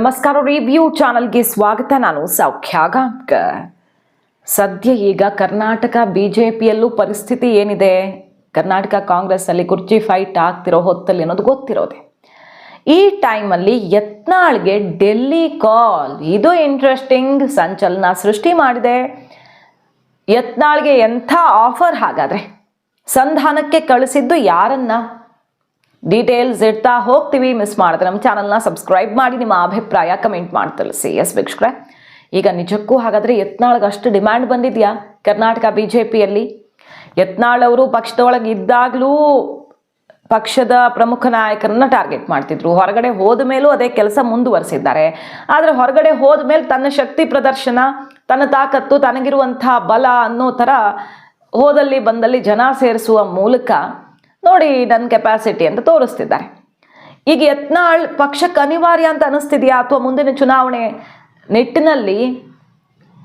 ನಮಸ್ಕಾರ ರಿವ್ಯೂ ಚಾನಲ್ಗೆ ಸ್ವಾಗತ. ನಾನು ಸೌಖ್ಯ ಸದ್ಯ ಈಗ ಕರ್ನಾಟಕ ಬಿಜೆಪಿಯಲ್ಲೂ ಪರಿಸ್ಥಿತಿ ಏನಿದೆ? ಕರ್ನಾಟಕ ಕಾಂಗ್ರೆಸ್ಸಲ್ಲಿ ಕುರ್ಚಿ ಫೈಟ್ ಆಗ್ತಿರೋ ಹೊತ್ತಲ್ಲಿ ಅನ್ನೋದು ಗೊತ್ತಿರೋದೆ. ಈ ಟೈಮಲ್ಲಿ ಯತ್ನಾಳ್ಗೆ ಡೆಲ್ಲಿ ಕಾಲ್. ಇದು ಇಂಟ್ರೆಸ್ಟಿಂಗ್ ಸಂಚಲನ ಸೃಷ್ಟಿ ಮಾಡಿದೆ. ಯತ್ನಾಳ್ಗೆ ಎಂಥ ಆಫರ್ ಹಾಗಾದ್ರೆ? ಸಂಧಾನಕ್ಕೆ ಕಳಿಸಿದ್ದು ಯಾರನ್ನ? ಡೀಟೇಲ್ಸ್ ಇಡ್ತಾ ಹೋಗ್ತೀವಿ ಮಿಸ್ ಮಾಡಿದ್ರೆ ನಮ್ಮ ಚಾನಲ್ನ ಸಬ್ಸ್ಕ್ರೈಬ್ ಮಾಡಿ, ನಿಮ್ಮ ಅಭಿಪ್ರಾಯ ಕಮೆಂಟ್ ಮಾಡಿ ತಿಳಿಸಿ. ಎಸ್ ವೀಕ್ಷಕರೇ, ಈಗ ನಿಜಕ್ಕೂ ಹಾಗಾದರೆ ಯತ್ನಾಳ್ಗೆ ಅಷ್ಟು ಡಿಮ್ಯಾಂಡ್ ಬಂದಿದೆಯಾ ಕರ್ನಾಟಕ ಬಿ ಜೆ ಪಿಯಲ್ಲಿ ಯತ್ನಾಳ್ ಅವರು ಪಕ್ಷದೊಳಗೆ ಇದ್ದಾಗಲೂ ಪಕ್ಷದ ಪ್ರಮುಖ ನಾಯಕರನ್ನ ಟಾರ್ಗೆಟ್ ಮಾಡ್ತಿದ್ರು. ಹೊರಗಡೆ ಹೋದ ಮೇಲೂ ಅದೇ ಕೆಲಸ ಮುಂದುವರೆಸಿದ್ದಾರೆ. ಆದರೆ ಹೊರಗಡೆ ಹೋದ ಮೇಲೆ ತನ್ನ ಶಕ್ತಿ ಪ್ರದರ್ಶನ, ತನ್ನ ತಾಕತ್ತು ತನಗಿರುವಂಥ ಬಲ ಅನ್ನೋ ಥರ ಹೋದಲ್ಲಿ ಬಂದಲ್ಲಿ ಜನ ಸೇರಿಸುವ ಮೂಲಕ ನೋಡಿ ನನ್ನ ಕೆಪಾಸಿಟಿ ಅಂತ ತೋರಿಸ್ತಿದ್ದಾರೆ ಈಗ ಯತ್ನಾಳ್ ಪಕ್ಷಕ್ಕೆ ಅನಿವಾರ್ಯ ಅಂತ ಅನಿಸ್ತಿದೆಯಾ ಅಥವಾ ಮುಂದಿನ ಚುನಾವಣೆ ನಿಟ್ಟಿನಲ್ಲಿ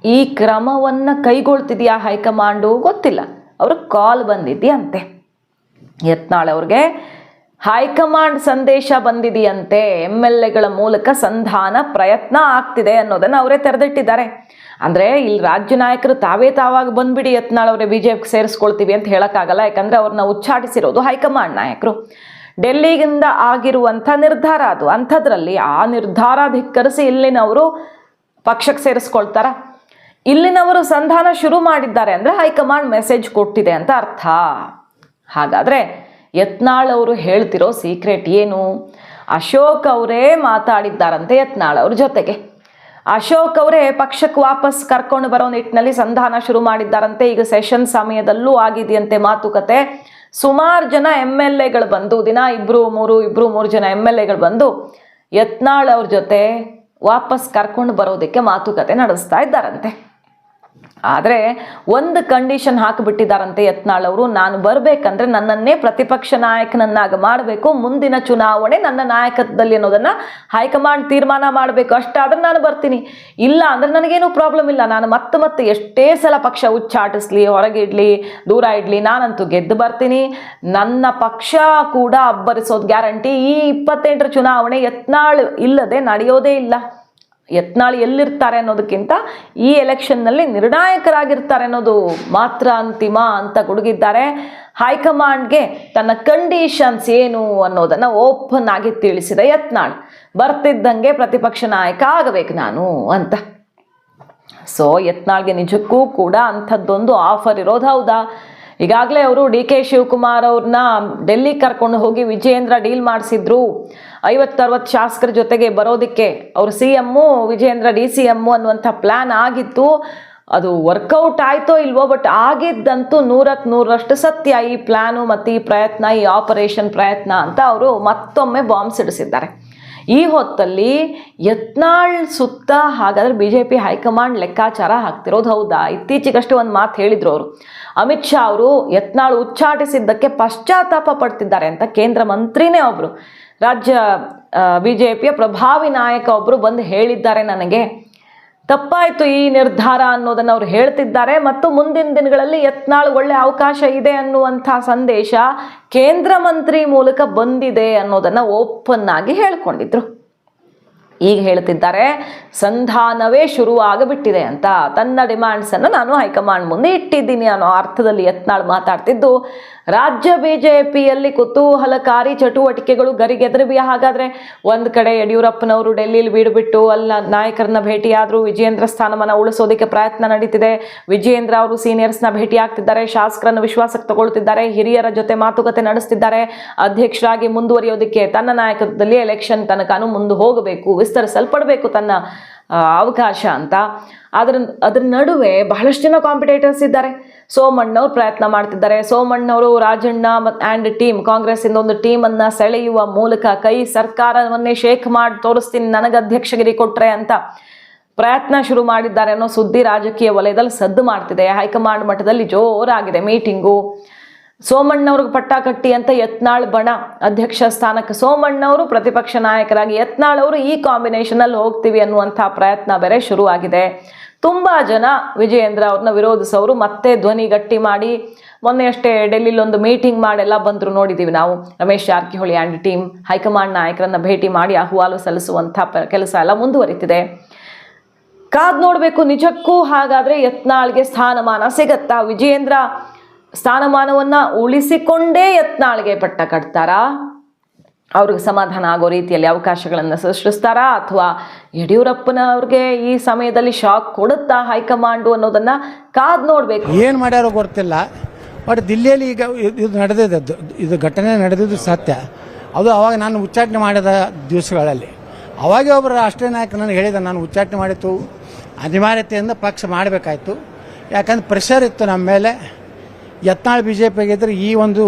ಈ ಕ್ರಮವನ್ನು ಕೈಗೊಳ್ತಿದೆಯಾ ಹೈಕಮಾಂಡು? ಗೊತ್ತಿಲ್ಲ. ಅವರು ಕಾಲ್ ಬಂದಿದೆಯಂತೆ. ಯತ್ನಾಳ್ ಅವ್ರಿಗೆ ಹೈಕಮಾಂಡ್ ಸಂದೇಶ ಬಂದಿದೆಯಂತೆ. ಎಂ ಎಲ್ ಎಗಳ ಮೂಲಕ ಸಂಧಾನ ಪ್ರಯತ್ನ ಆಗ್ತಿದೆ ಅನ್ನೋದನ್ನು ಅವರೇ ತೆರೆದಿಟ್ಟಿದ್ದಾರೆ. ಅಂದರೆ ಇಲ್ಲಿ ರಾಜ್ಯ ನಾಯಕರು ತಾವೇ ತಾವಾಗ ಬಂದ್ಬಿಡಿ ಯತ್ನಾಳ್ ಅವರೇ ಬಿ ಜೆ ಪಿಗೆ ಸೇರಿಸ್ಕೊಳ್ತೀವಿ ಅಂತ ಹೇಳೋಕ್ಕಾಗಲ್ಲ, ಯಾಕಂದರೆ ಅವ್ರನ್ನ ಉಚ್ಚಾಟಿಸಿರೋದು ಹೈಕಮಾಂಡ್ ನಾಯಕರು. ಡೆಲ್ಲಿಗಿಂದ ಆಗಿರುವಂಥ ನಿರ್ಧಾರ ಅದು. ಅಂಥದ್ರಲ್ಲಿ ಆ ನಿರ್ಧಾರ ಧಿಕ್ಕರಿಸಿ ಇಲ್ಲಿನವರು ಪಕ್ಷಕ್ಕೆ ಸೇರಿಸ್ಕೊಳ್ತಾರ. ಇಲ್ಲಿನವರು ಸಂಧಾನ ಶುರು ಮಾಡಿದ್ದಾರೆ ಅಂದರೆ ಹೈಕಮಾಂಡ್ ಮೆಸೇಜ್ ಕೊಟ್ಟಿದೆ ಅಂತ ಅರ್ಥ. ಹಾಗಾದರೆ ಯತ್ನಾಳ್ ಅವರು ಹೇಳ್ತಿರೋ ಸೀಕ್ರೆಟ್ ಏನು? ಅಶೋಕ್ ಅವರೇ ಮಾತಾಡಿದ್ದಾರಂತೆ ಯತ್ನಾಳ್ ಅವ್ರ ಜೊತೆಗೆ. ಅಶೋಕ್ ಅವರೇ ಪಕ್ಷಕ್ಕೆ ವಾಪಸ್ ಕರ್ಕೊಂಡು ಬರೋ ನಿಟ್ಟಿನಲ್ಲಿ ಸಂಧಾನ ಶುರು ಮಾಡಿದ್ದಾರಂತೆ. ಈಗ ಸೆಷನ್ ಸಮಯದಲ್ಲೂ ಆಗಿದೆಯಂತೆ ಮಾತುಕತೆ. ಸುಮಾರು ಜನ ಎಂ ಎಲ್ ಎಗಳು ಬಂದು, ದಿನ ಇಬ್ಬರು ಮೂರು ಇಬ್ಬರು ಮೂರು ಜನ ಎಂ ಎಲ್ ಎಗಳು ಬಂದು ಯತ್ನಾಳ್ ಅವ್ರ ಜೊತೆ ವಾಪಸ್ ಕರ್ಕೊಂಡು ಬರೋದಕ್ಕೆ ಮಾತುಕತೆ ನಡೆಸ್ತಾ ಇದ್ದಾರಂತೆ. ಆದರೆ ಒಂದು ಕಂಡೀಷನ್ ಹಾಕಿಬಿಟ್ಟಿದ್ದಾರಂತೆ ಯತ್ನಾಳ್ ಅವರು, ನಾನು ಬರಬೇಕಂದ್ರೆ ನನ್ನನ್ನೇ ಪ್ರತಿಪಕ್ಷ ನಾಯಕನನ್ನಾಗಿ ಮಾಡಬೇಕು, ಮುಂದಿನ ಚುನಾವಣೆ ನನ್ನ ನಾಯಕತ್ವದಲ್ಲಿ ಅನ್ನೋದನ್ನ ಹೈಕಮಾಂಡ್ ತೀರ್ಮಾನ ಮಾಡಬೇಕು, ಅಷ್ಟಾದ್ರೆ ನಾನು ಬರ್ತೀನಿ. ಇಲ್ಲ ಅಂದ್ರೆ ನನಗೇನು ಪ್ರಾಬ್ಲಮ್ ಇಲ್ಲ, ನಾನು ಮತ್ತೆ ಮತ್ತೆ ಎಷ್ಟೇ ಸಲ ಪಕ್ಷ ಉಚ್ಚಾಟಿಸ್ಲಿ ಹೊರಗೆ ಇಡ್ಲಿ ದೂರ ಇಡ್ಲಿ, ನಾನಂತೂ ಗೆದ್ದು ಬರ್ತೀನಿ. ನನ್ನ ಪಕ್ಷ ಕೂಡ ಅಬ್ಬರಿಸೋದು ಗ್ಯಾರಂಟಿ ಈ ಇಪ್ಪತ್ತೆಂಟರ ಚುನಾವಣೆ ಯತ್ನಾಳ್ ಇಲ್ಲದೆ ನಡೆಯೋದೇ ಇಲ್ಲ. ಯತ್ನಾಳ್ ಎಲ್ಲಿರ್ತಾರೆ ಅನ್ನೋದಕ್ಕಿಂತ ಈ ಎಲೆಕ್ಷನ್ನಲ್ಲಿ ನಿರ್ಣಾಯಕರಾಗಿರ್ತಾರೆ ಅನ್ನೋದು ಮಾತ್ರ ಅಂತಿಮ ಅಂತ ಗುಡುಗಿದ್ದಾರೆ. ಹೈಕಮಾಂಡ್ಗೆ ತನ್ನ ಕಂಡೀಷನ್ಸ್ ಏನು ಅನ್ನೋದನ್ನು ಓಪನ್ ಆಗಿ ತಿಳಿಸಿದ ಯತ್ನಾಳ್, ಬರ್ತಿದ್ದಂಗೆ ಪ್ರತಿಪಕ್ಷ ನಾಯಕ ಆಗಬೇಕು ನಾನು ಅಂತ. ಸೊ ಯತ್ನಾಳ್ಗೆ ನಿಜಕ್ಕೂ ಕೂಡ ಅಂಥದ್ದೊಂದು ಆಫರ್ ಇರೋದು ಹೌದಾ? ಈಗಾಗಲೇ ಅವರು ಡಿ ಕೆ ಶಿವಕುಮಾರ್ ಅವ್ರನ್ನ ಡೆಲ್ಲಿ ಕರ್ಕೊಂಡು ಹೋಗಿ ವಿಜಯೇಂದ್ರ ಡೀಲ್ ಮಾಡಿಸಿದ್ರು. ಐವತ್ತರವತ್ತು ಶಾಸಕರ ಜೊತೆಗೆ ಬರೋದಕ್ಕೆ ಅವರು C M, Vijayendra D C M ಅನ್ನುವಂಥ ಪ್ಲ್ಯಾನ್ ಆಗಿತ್ತು. ಅದು ವರ್ಕೌಟ್ ಆಯ್ತೋ ಇಲ್ವೋ, ಬಟ್ ಆಗಿದ್ದಂತೂ ನೂರಕ್ಕೆ ನೂರರಷ್ಟು ಸತ್ಯ ಈ ಪ್ಲ್ಯಾನು ಮತ್ತು ಈ ಪ್ರಯತ್ನ, ಈ ಆಪರೇಷನ್ ಪ್ರಯತ್ನ ಅಂತ ಅವರು ಮತ್ತೊಮ್ಮೆ ಬಾಂಬ್ ಸಿಡಿಸಿದ್ದಾರೆ ಈ ಹೊತ್ತಲ್ಲಿ ಯತ್ನಾಳ್ ಸುತ್ತ ಹಾಗಾದ್ರೆ ಬಿ ಜೆ ಪಿ ಹೈಕಮಾಂಡ್ ಲೆಕ್ಕಾಚಾರ ಹಾಕ್ತಿರೋದು ಹೌದಾ? ಇತ್ತೀಚೆಗಷ್ಟೇ ಒಂದು ಮಾತು ಹೇಳಿದ್ರು ಅವರು. ಅಮಿತ್ ಶಾ ಅವರು ಯತ್ನಾಳ್ ಉಚ್ಚಾಟಿಸಿದ್ದಕ್ಕೆ ಪಶ್ಚಾತ್ತಾಪ ಪಡ್ತಿದ್ದಾರೆ ಅಂತ ಕೇಂದ್ರ ಮಂತ್ರಿನೇ ಒಬ್ಬರು ರಾಜ್ಯ ಬಿ ಜೆ ಪಿಯ ಪ್ರಭಾವಿ ನಾಯಕ ಒಬ್ಬರು ಬಂದು ಹೇಳಿದ್ದಾರೆ ನನಗೆ. ತಪ್ಪಾಯಿತು ಈ ನಿರ್ಧಾರ ಅನ್ನೋದನ್ನು ಅವ್ರು ಹೇಳ್ತಿದ್ದಾರೆ. ಮತ್ತು ಮುಂದಿನ ದಿನಗಳಲ್ಲಿ ಯತ್ನಾಳ್ ಒಳ್ಳೆ ಅವಕಾಶ ಇದೆ ಅನ್ನುವಂಥ ಸಂದೇಶ ಕೇಂದ್ರ ಮಂತ್ರಿ ಮೂಲಕ ಬಂದಿದೆ ಅನ್ನೋದನ್ನು ಓಪನ್ ಆಗಿ ಹೇಳ್ಕೊಂಡಿದ್ರು. ಈಗ ಹೇಳ್ತಿದ್ದಾರೆ, ಸಂಧಾನವೇ ಶುರುವಾಗಬಿಟ್ಟಿದೆ ಅಂತ. ತನ್ನ ಡಿಮ್ಯಾಂಡ್ಸನ್ನು ನಾನು ಹೈಕಮಾಂಡ್ ಮುಂದೆ ಇಟ್ಟಿದ್ದೀನಿ ಅನ್ನೋ ಅರ್ಥದಲ್ಲಿ ಯತ್ನಾಳ್ ಮಾತಾಡ್ತಿದ್ದು. ರಾಜ್ಯ ಬಿಜೆಪಿಯಲ್ಲಿ ಕುತೂಹಲಕಾರಿ ಚಟುವಟಿಕೆಗಳು ಗರಿಗೆದರಿವೆ ಹಾಗಾದ್ರೆ ಒಂದ್ ಕಡೆ ಯಡಿಯೂರಪ್ಪನವರು ಡೆಲ್ಲಿಲಿ ಬೀಡುಬಿಟ್ಟು ಅಲ್ಲ ನಾಯಕರನ್ನ ಭೇಟಿಯಾದ್ರೂ ವಿಜಯೇಂದ್ರ ಸ್ಥಾನಮಾನ ಉಳಿಸೋದಕ್ಕೆ ಪ್ರಯತ್ನ ನಡೀತಿದೆ. ವಿಜಯೇಂದ್ರ ಅವರು ಸೀನಿಯರ್ಸ್ನ ಭೇಟಿ ಆಗ್ತಿದ್ದಾರೆ ಶಾಸಕರನ್ನು ವಿಶ್ವಾಸಕ್ಕೆ ತಗೊಳ್ತಿದ್ದಾರೆ. ಹಿರಿಯರ ಜೊತೆ ಮಾತುಕತೆ ನಡೆಸ್ತಿದ್ದಾರೆ. ಅಧ್ಯಕ್ಷರಾಗಿ ಮುಂದುವರಿಯೋದಕ್ಕೆ ತನ್ನ ನಾಯಕತ್ವದಲ್ಲಿ ಎಲೆಕ್ಷನ್ ತನಕನೂ ಮುಂದೆ ಹೋಗಬೇಕು, ವಿಸ್ತರಿಸಲ್ಪಡಬೇಕು ತನ್ನ ಅವಕಾಶ ಅಂತ. ಅದ್ರ ಅದ್ರ ನಡುವೆ ಬಹಳಷ್ಟು ಜನ ಕಾಂಪಿಟೇಟರ್ಸ್ ಇದ್ದಾರೆ. ಸೋಮಣ್ಣವ್ರು ಪ್ರಯತ್ನ ಮಾಡ್ತಿದ್ದಾರೆ. ಸೋಮಣ್ಣವರು ರಾಜಣ್ಣ ಮತ್ತು ಆ್ಯಂಡ್ ಟೀಮ್ ಕಾಂಗ್ರೆಸ್ಸಿಂದ ಒಂದು ಟೀಮನ್ನು ಸೆಳೆಯುವ ಮೂಲಕ ಕೈ ಸರ್ಕಾರವನ್ನೇ ಶೇಕ್ ಮಾಡಿ ತೋರಿಸ್ತೀನಿ, ನನಗೆ ಅಧ್ಯಕ್ಷಗಿರಿ ಕೊಟ್ಟರೆ ಅಂತ ಪ್ರಯತ್ನ ಶುರು ಮಾಡಿದ್ದಾರೆ ಅನ್ನೋ ಸುದ್ದಿ ರಾಜಕೀಯ ವಲಯದಲ್ಲಿ ಸದ್ದು ಮಾಡ್ತಿದೆ. ಹೈಕಮಾಂಡ್ ಮಟ್ಟದಲ್ಲಿ ಜೋರಾಗಿದೆ ಮೀಟಿಂಗು. ಸೋಮಣ್ಣವ್ರಿಗೆ ಪಟ್ಟ ಕಟ್ಟಿ ಅಂತ ಯತ್ನಾಳ್ ಬಣ ಅಧ್ಯಕ್ಷ ಸ್ಥಾನಕ್ಕೆ ಸೋಮಣ್ಣವರು ಪ್ರತಿಪಕ್ಷ ನಾಯಕರಾಗಿ ಯತ್ನಾಳ್ ಅವರು ಈ ಕಾಂಬಿನೇಷನಲ್ಲಿ ಹೋಗ್ತೀವಿ ಅನ್ನುವಂಥ ಪ್ರಯತ್ನ ಬೇರೆ ಶುರುವಾಗಿದೆ. ತುಂಬ ಜನ ವಿಜಯೇಂದ್ರ ಅವ್ರನ್ನ ವಿರೋಧಿಸೋರು ಮತ್ತೆ ಧ್ವನಿ ಗಟ್ಟಿ ಮಾಡಿ ಮೊನ್ನೆ ಅಷ್ಟೇ ಡೆಲ್ಲಿಲಿ ಒಂದು ಮೀಟಿಂಗ್ ಮಾಡೆಲ್ಲ ಬಂದರು ನೋಡಿದ್ದೀವಿ ನಾವು. Ramesh Jarkiholi and team high command ನಾಯಕರನ್ನ ಭೇಟಿ ಮಾಡಿ ಅಹವಾಲು ಸಲ್ಲಿಸುವಂಥ ಕೆಲಸ ಎಲ್ಲ ಮುಂದುವರಿತಿದೆ. ಕಾದ್ ನೋಡಬೇಕು ನಿಜಕ್ಕೂ ಹಾಗಾದ್ರೆ ಯತ್ನಾಳ್ಗೆ ಸ್ಥಾನಮಾನ ಸಿಗತ್ತಾ? ವಿಜಯೇಂದ್ರ ಸ್ಥಾನಮಾನವನ್ನ ಉಳಿಸಿಕೊಂಡೇ ಯತ್ನಾಳಿಗೆ ಪಟ್ಟ ಕಟ್ತಾರಾ? ಅವ್ರಿಗೆ ಸಮಾಧಾನ ಆಗೋ ರೀತಿಯಲ್ಲಿ ಅವಕಾಶಗಳನ್ನು ಸೃಷ್ಟಿಸ್ತಾರಾ? ಅಥವಾ ಯಡಿಯೂರಪ್ಪನವ್ರಿಗೆ ಈ ಸಮಯದಲ್ಲಿ ಶಾಕ್ ಕೊಡುತ್ತಾ ಹೈಕಮಾಂಡು ಅನ್ನೋದನ್ನ ಕಾದ್ ನೋಡಬೇಕು. ಏನು ಮಾಡ್ಯಾರೋ ಗೊತ್ತಿಲ್ಲ. ಬಟ್ ದಿಲ್ಲಿಯಲ್ಲಿ ಈಗ ಇದು ನಡೆದಿದ್ದು ಇದು ಘಟನೆ ನಡೆದಿದ್ದು ಸತ್ಯ. ಅದು ಅವಾಗ ನಾನು ಉಚ್ಚಾಟನೆ ಮಾಡಿದ ದಿವಸಗಳಲ್ಲಿ. ಅವಾಗೇ ಒಬ್ಬರು ರಾಷ್ಟ್ರೀಯ ನಾಯಕ ನನಗೆ ಹೇಳಿದ, ನಾನು ಉಚ್ಚಾಟನೆ ಮಾಡಿತ್ತು ಅನಿವಾರ್ಯತೆಯಿಂದ ಪಕ್ಷ ಮಾಡಬೇಕಾಯ್ತು. ಯಾಕಂದ್ರೆ ಪ್ರೆಷರ್ ಇತ್ತು ನಮ್ಮ ಮೇಲೆ. ಯತ್ನಾಳ್ ಬಿ ಜೆ ಪಿಗಿದ್ರೆ ಈ ಒಂದು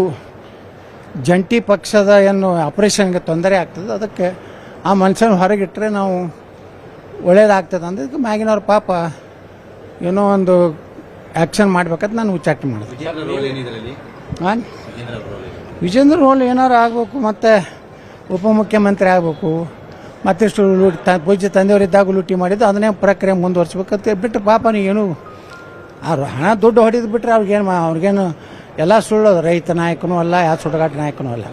ಜಂಟಿ ಪಕ್ಷದ ಏನು ಆಪರೇಷನ್ಗೆ ತೊಂದರೆ ಆಗ್ತದೆ ಅದಕ್ಕೆ ಆ ಮನುಷ್ಯನ ಹೊರಗಿಟ್ಟರೆ ನಾವು ಒಳ್ಳೇದಾಗ್ತದೆ ಅಂದ್ರೆ ಮ್ಯಾಗಿನವ್ರ ಪಾಪ ಏನೋ ಒಂದು ಆ್ಯಕ್ಷನ್ ಮಾಡ್ಬೇಕಂತ ನಾನು ಉಚ್ಚಾಟನೆ ಮಾಡಿದೆ. ಹಾಂ ವಿಜೇಂದ್ರ ರೋಲ್ ಏನಾರು ಆಗಬೇಕು ಮತ್ತು ಉಪಮುಖ್ಯಮಂತ್ರಿ ಆಗಬೇಕು ಮತ್ತಿಷ್ಟು ಲೂಟಿ ತ ಪೂಜ್ಯ ತಂದೆಯವರಿದ್ದಾಗ ಲೂಟಿ ಮಾಡಿದ್ದು ಅದನ್ನೇ ಪ್ರಕ್ರಿಯೆ ಮುಂದುವರಿಸ್ಬೇಕಂತ ಬಿಟ್ಟು ಪಾಪ ಏನು ಅವ್ರು ಹಣ ದುಡ್ಡು ಹೊಡೆದು ಬಿಟ್ರೆ ಅವ್ರಿಗೇನು ಅವ್ರಿಗೇನು ಎಲ್ಲ ಸುಳ್ಳು. ರೈತ ನಾಯಕನೂ ಅಲ್ಲ ಯಾವ ಸುಡಗಾಟ ನಾಯಕನೂ ಅಲ್ಲ.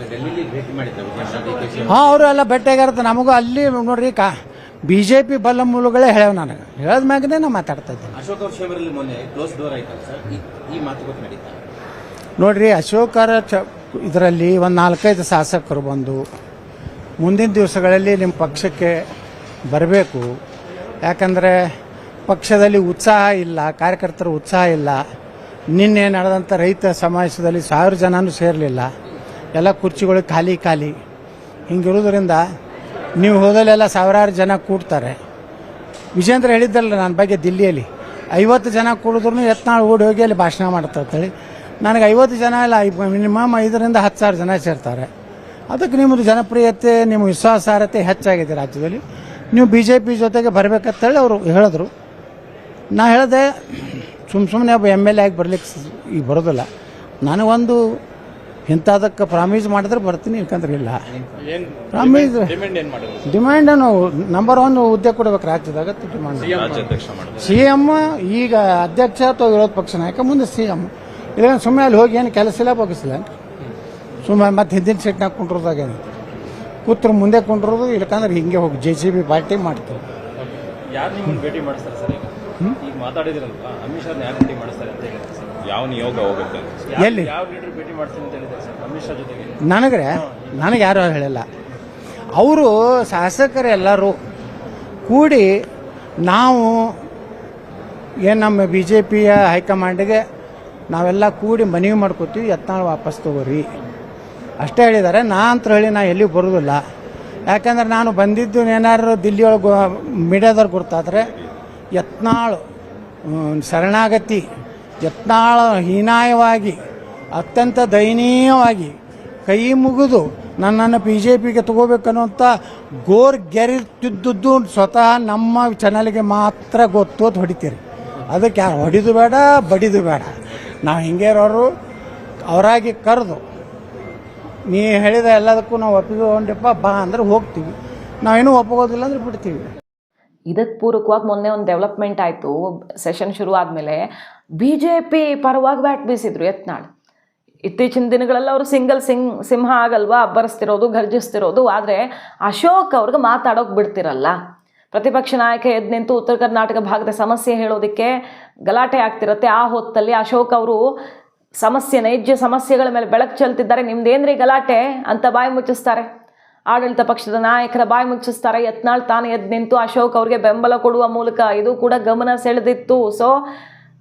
ಹಾಂ ಅವರು ಎಲ್ಲ ಭೇಟಿಯಾಗಿರುತ್ತೆ ನಮಗೂ ಅಲ್ಲಿ ನೋಡ್ರಿ ಕಾ ಬಿ ಜೆ ಪಿ ಬಲ್ಲ ಮೂಲಗಳೇ ಹೇಳವ್ ನನಗೆ. ಹೇಳದ ಮ್ಯಾಗನೇ ನಾ ಮಾತಾಡ್ತಾ ಇದ್ದೆ ಅಶೋಕ್ ಅವ್ರ ಚೇಂಬರಲ್ಲಿ ಮೊನ್ನೆ ಕ್ಲೋಸ್ ಡೋರ್ ಆಯ್ತಲ್ಲ ಸರ್? ಈ- ಈ ಮಾತುಕತೆ ನಡೀತಾ ನೋಡ್ರಿ ಅಶೋಕರ ಚ ಇದರಲ್ಲಿ ಒಂದು ನಾಲ್ಕೈದು ಶಾಸಕರು ಬಂದು ಮುಂದಿನ ದಿವಸಗಳಲ್ಲಿ ನಿಮ್ಮ ಪಕ್ಷಕ್ಕೆ ಬರಬೇಕು. ಯಾಕಂದರೆ ಪಕ್ಷದಲ್ಲಿ ಉತ್ಸಾಹ ಇಲ್ಲ, ಕಾರ್ಯಕರ್ತರ ಉತ್ಸಾಹ ಇಲ್ಲ. ನಿನ್ನೆ ನಡೆದಂಥ ರೈತ ಸಮಾವೇಶದಲ್ಲಿ ಸಾವಿರ ಜನನೂ ಸೇರಲಿಲ್ಲ. ಎಲ್ಲ ಕುರ್ಚಿಗಳು ಖಾಲಿ ಖಾಲಿ. ಹಿಂಗಿರೋದ್ರಿಂದ ನೀವು ಹೋದಲ್ಲೆಲ್ಲ ಸಾವಿರಾರು ಜನ ಕೂಡ್ತಾರೆ. ವಿಜೇಂದ್ರ ಹೇಳಿದ್ದಲ್ಲ ನನ್ನ ಬಗ್ಗೆ ದಿಲ್ಲಿಯಲ್ಲಿ. ಐವತ್ತು ಜನ ಕೂಡಿದ್ರು ಎತ್ನಾಳು ಓಡಿ ಹೋಗಿ ಅಲ್ಲಿ ಭಾಷಣ ಮಾಡ್ತಾರೆ ನನಗೆ ಐವತ್ತು ಜನ ಇಲ್ಲ ಮಿನಿಮಮ್ ಐದರಿಂದ ಹತ್ತು ಸಾವಿರ ಜನ ಸೇರ್ತಾರೆ. ಅದಕ್ಕೆ ನಿಮ್ಮದು ಜನಪ್ರಿಯತೆ, ನಿಮ್ಮ ವಿಶ್ವಾಸಾರ್ಹತೆ ಹೆಚ್ಚಾಗಿದೆ ರಾಜ್ಯದಲ್ಲಿ. ನೀವು ಬಿ ಜೆ ಪಿ ಜೊತೆಗೆ ಬರಬೇಕಂತೇಳಿ ಅವರು ಹೇಳಿದ್ರು. ನಾ ಹೇಳಿದೆ ಸುಮ್ಮ ಸುಮ್ಮನೆ ಒಬ್ಬ ಎಂ ಎಲ್ ಎ ಆಗಿ ಬರ್ಲಿಕ್ಕೆ ಈಗ ಬರೋದಿಲ್ಲ. ನನಗೊಂದು ಇಂಥದಕ್ಕೆ ಪ್ರಾಮಿಸ್ ಮಾಡಿದ್ರೆ ಬರ್ತೀನಿ ಯಾಕಂದ್ರೆ ಇಲ್ಲ. ಪ್ರಾಮಿಸ್ ಡಿಮ್ಯಾಂಡ್ ಏನು ನಂಬರ್ ಒನ್ ಹುದ್ದೆ ಕೊಡ್ಬೇಕು ರಾಜ್ಯದಾಗ ಡಿಮ್ಯಾಂಡ್ ಸಿ ಎಂ ಈಗ ಅಧ್ಯಕ್ಷ ಅಥವಾ ವಿರೋಧ ಪಕ್ಷ ನಾಯಕ ಮುಂದೆ ಸಿ ಎಂ ಇಲ್ಲ ಸುಮ್ಮನೆ ಅಲ್ಲಿ ಹೋಗಿ ಏನು ಕೆಲಸ ಇಲ್ಲ ಬಗ್ಗಿಸಿಲ್ಲ ಸುಮ್ಮನೆ ಮತ್ತೆ ಹಿಂದಿನ ಸೀಟ್ನಾಗ ಕುಂಡ್ರದಾಗ ಏನೈತೆ ಕೂತ್ರು ಮುಂದೆ ಕುಂಡ್ರೋದು ಇಲ್ಲಕಂದ್ರೆ ಹಿಂಗೆ ಹೋಗಿ ಜೆ ಸಿ ಬಿ ಪಾರ್ಟಿ ಮಾಡ್ತೀವಿ. ಈಗ ಮಾತಾಡಿದ್ರಲ್ವಾ? ಅಮಿತ್ ಶಾ ಯಾರು ಭೇಟಿ ಮಾಡಿಸ್ತಾರೆ ಅಂತ ಹೇಳಿದ್ರು ಸರ್. ಯಾವ ನಿಯೋಗ ಹೋಗುತ್ತೆ? ಎಲ್ಲಿ? ಯಾವ ಲೀಡರ್ ಭೇಟಿ ಮಾಡ್ತೀನಿ ಅಂತ ಹೇಳಿದ್ದಾರೆ ಸರ್ ಅಮಿತ್ ಶಾ ಜೊತೆಗೆ. ನನಗ್ರೆ? ನನಗೆ ಯಾರು ಹೇಳಿಲ್ಲ. ಅವರು ಶಾಸಕರೆಲ್ಲರೂ ಕೂಡಿ ನಾವು ಏನು ನಮ್ಮ ಬಿ ಜೆ ಪಿಯ ಹೈಕಮಾಂಡ್ಗೆ ನಾವೆಲ್ಲ ಕೂಡಿ ಮನವಿ ಮಾಡ್ಕೋತೀವಿ ಯತ್ನಾಳ್ ವಾಪಸ್ ತಗೋರಿ. ಅಷ್ಟೇ ಹೇಳಿದ್ದಾರೆ. ನಾ ಅಂತ ಹೇಳಿ ನಾ ಎಲ್ಲಿಗೂ ಬರೋದಿಲ್ಲ. ಯಾಕಂದ್ರೆ ನಾನು ಬಂದಿದ್ದು ಏನಾದ್ರು ದಿಲ್ಲಿಯೊಳಗೆ ಮೀಡಿಯಾದವ್ರು ಗುರ್ತಾದ್ರೆ ಯತ್ನಾಳ್ ಶರಣಾಗತಿ, ಯತ್ನಾಳ ಹೀನಾಯವಾಗಿ, ಅತ್ಯಂತ ದಯನೀಯವಾಗಿ ಕೈ ಮುಗಿದು ನನ್ನನ್ನು ಬಿ ಜೆ ಪಿಗೆ ತಗೋಬೇಕನ್ನುವಂಥ ಗೋರ್ ಗೆರಿತಿದ್ದುದ್ದು ಸ್ವತಃ ನಮ್ಮ ಚಾನಲ್ಗೆ ಮಾತ್ರ ಗೊತ್ತು ಅಂತ ಹೊಡಿತೀರಿ. ಅದಕ್ಕೆ ಯಾರು ಹೊಡಿದು ಬೇಡ, ಬಡಿದು ಬೇಡ. ನಾವು ಹಿಂಗೆ ಇರೋರು, ಅವರಾಗಿ ಕರೆದು, ನೀ ಹೇಳಿದ ಎಲ್ಲದಕ್ಕೂ ನಾವು ಒಪ್ಪಿಗೆ ಹೊಂಡಪ್ಪ ಬಾ ಅಂದ್ರೆ ಹೋಗ್ತೀವಿ. ನಾವೇನು ಒಪ್ಪಗೋದಿಲ್ಲ ಅಂದ್ರೆ ಬಿಡ್ತೀವಿ. ಇದಕ್ಕೆ ಪೂರಕವಾಗಿ ಮೊನ್ನೆ ಒಂದು ಡೆವಲಪ್ಮೆಂಟ್ ಆಯಿತು. ಸೆಷನ್ ಶುರು ಆದಮೇಲೆ ಬಿ ಜೆ ಪಿ ಪರವಾಗಿ ಬ್ಯಾಟ್ ಬೀಸಿದ್ರು ಯತ್ನಾಳ್. ಇತ್ತೀಚಿನ ದಿನಗಳಲ್ಲಿ ಅವರು ಸಿಂಗಲ್ ಸಿಂಗ್ ಸಿಂಹ ಆಗಲ್ವಾ, ಅಬ್ಬರಿಸ್ತಿರೋದು ಗರ್ಜಿಸ್ತಿರೋದು ಆದರೆ ಅಶೋಕ್ ಅವ್ರಿಗೆ ಮಾತಾಡೋಕೆ ಬಿಡ್ತಿರಲ್ಲ. ಪ್ರತಿಪಕ್ಷ ನಾಯಕ ಎದ್ದು ನಿಂತು ಉತ್ತರ ಕರ್ನಾಟಕ ಭಾಗದ ಸಮಸ್ಯೆ ಹೇಳೋದಕ್ಕೆ ಗಲಾಟೆ ಆಗ್ತಿರತ್ತೆ. ಆ ಹೊತ್ತಲ್ಲಿ ಅಶೋಕ್ ಅವರು ಸಮಸ್ಯೆ, ನೈಜ ಸಮಸ್ಯೆಗಳ ಮೇಲೆ ಬೆಳಕು ಚೆಲ್ತಿದ್ದಾರೆ. ನಿಮ್ದೇನ್ರಿ ಗಲಾಟೆ ಅಂತ ಬಾಯಿ ಮುಚ್ಚಿಸ್ತಾರೆ. ಆಡಳಿತ ಪಕ್ಷದ ನಾಯಕರ ಬಾಯಿ ಮುಚ್ಚಿಸ್ತಾರೆ. ಯತ್ನಾಳ್ ತಾನು ಎದ್ದು ನಿಂತು ಅಶೋಕ್ ಅವ್ರಿಗೆ ಬೆಂಬಲ ಕೊಡುವ ಮೂಲಕ ಇದು ಕೂಡ ಗಮನ ಸೆಳೆದಿತ್ತು. ಸೊ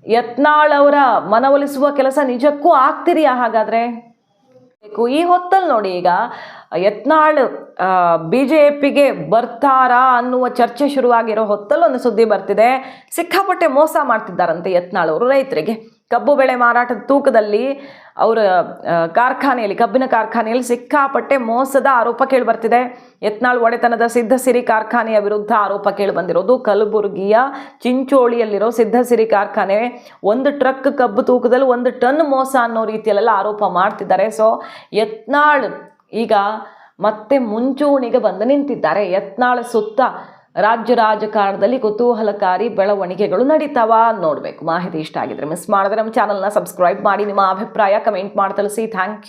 ಯತ್ನಾಳ್ ಅವರ ಮನವೊಲಿಸುವ ಕೆಲಸ ನಿಜಕ್ಕೂ ಆಗ್ತಿದೆಯಾ ಹಾಗಾದ್ರೆ. ಈ ಹೊತ್ತಲ್ಲಿ ನೋಡಿ ಈಗ ಯತ್ನಾಳ್ ಬಿ ಜೆ ಪಿಗೆ ಬರ್ತಾರಾ ಅನ್ನುವ ಚರ್ಚೆ ಶುರುವಾಗಿರೋ ಹೊತ್ತಲ್ಲೊಂದು ಸುದ್ದಿ ಬರ್ತಿದೆ. ಸಿಕ್ಕಾಪಟ್ಟೆ ಮೋಸ ಮಾಡ್ತಿದ್ದಾರಂತೆ ಯತ್ನಾಳ್ ಅವರು ರೈತರಿಗೆ. ಕಬ್ಬು ಬೆಳೆ ಮಾರಾಟದ ತೂಕದಲ್ಲಿ ಅವರ ಕಾರ್ಖಾನೆಯಲ್ಲಿ, ಕಬ್ಬಿನ ಕಾರ್ಖಾನೆಯಲ್ಲಿ ಸಿಕ್ಕಾಪಟ್ಟೆ ಮೋಸದ ಆರೋಪ ಕೇಳಿ ಬರ್ತಿದೆ ಯತ್ನಾಳ್ ಒಡೆತನದ ಸಿದ್ಧಸಿರಿ ಕಾರ್ಖಾನೆಯ ವಿರುದ್ಧ ಆರೋಪ ಕೇಳಿ ಬಂದಿರೋದು ಕಲಬುರಗಿಯ ಚಿಂಚೋಳಿಯಲ್ಲಿರೋ ಸಿದ್ಧಸಿರಿ ಕಾರ್ಖಾನೆ. ಒಂದು ಟ್ರಕ್ ಕಬ್ಬು ತೂಕದಲ್ಲಿ ಒಂದು ಟನ್ ಮೋಸ ಅನ್ನೋ ರೀತಿಯಲ್ಲೆಲ್ಲ ಆರೋಪ ಮಾಡ್ತಿದ್ದಾರೆ. ಸೊ, ಯತ್ನಾಳ್ ಈಗ ಮತ್ತೆ ಮುಂಚೂಣಿಗೆ ಬಂದು ನಿಂತಿದ್ದಾರೆ. ಯತ್ನಾಳ್ ಸುತ್ತ ರಾಜ್ಯ ರಾಜಕಾರಣದಲ್ಲಿ ಕುತೂಹಲಕಾರಿ ಬೆಳವಣಿಗೆಗಳು ನಡೀತಾವ ನೋಡಬೇಕು. ಮಾಹಿತಿ ಇಷ್ಟ ಆಗಿದ್ರೆ ಮಿಸ್ ಮಾಡಿದ್ರೆ ನಮ್ಮ ಚಾನಲ್ನ ಸಬ್ಸ್ಕ್ರೈಬ್ ಮಾಡಿ, ನಿಮ್ಮ ಅಭಿಪ್ರಾಯ ಕಮೆಂಟ್ ಮಾಡಿ, ತಿಳಿಸಿ. Thank you